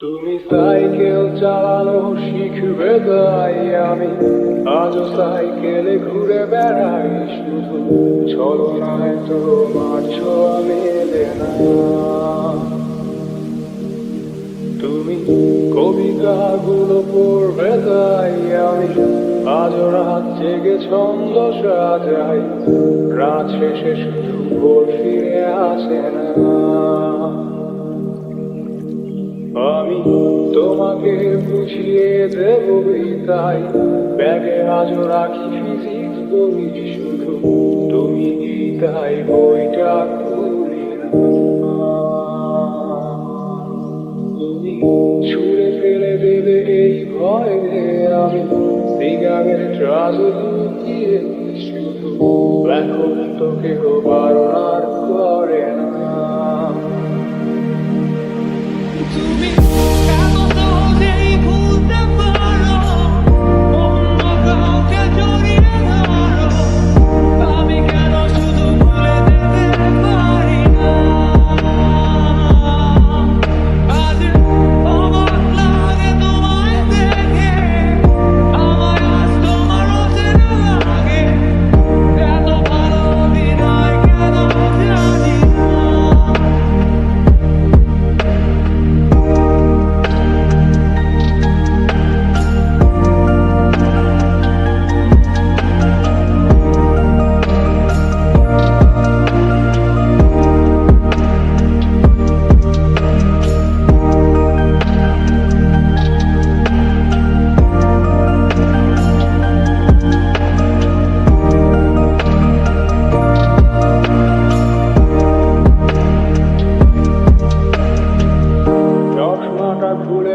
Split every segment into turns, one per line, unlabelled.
তুমি সাইকেল চালানো শিখবে তাই আমি। আজও সাইকেলে ঘুরে বেড়াই শুধু। ছলনায় তোমার ছোঁয়া মেলে না তুমি কবিতাগুলো পড়বে তাই আমি। আজও রাত জেগে ছন্দ সাজাই। রাত শেষে শুধু ফিরে আসে না। আমি তোমাকে বুঝিয়ে দেবই তাই ব্যাগে আজও রাখি ফিজিক্স বই শুধু তুমি তাই বইটা তুমি ছুঁড়ে ফেলে দেবে এই ভয়ে আমি। সিগারেট রাজনীতি শুধু এখন তো কেউ বারণ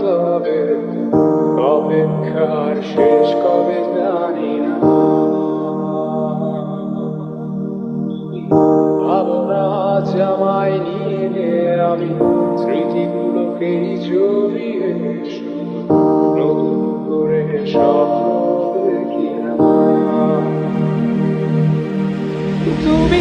তবে অপেক্ষার শেষ কবে জানি না। আজ নিয়ে আমি স্মৃতিগুলোকেই জড়িয়ে নতুন করে স্বপ্ন দেখি
তুমি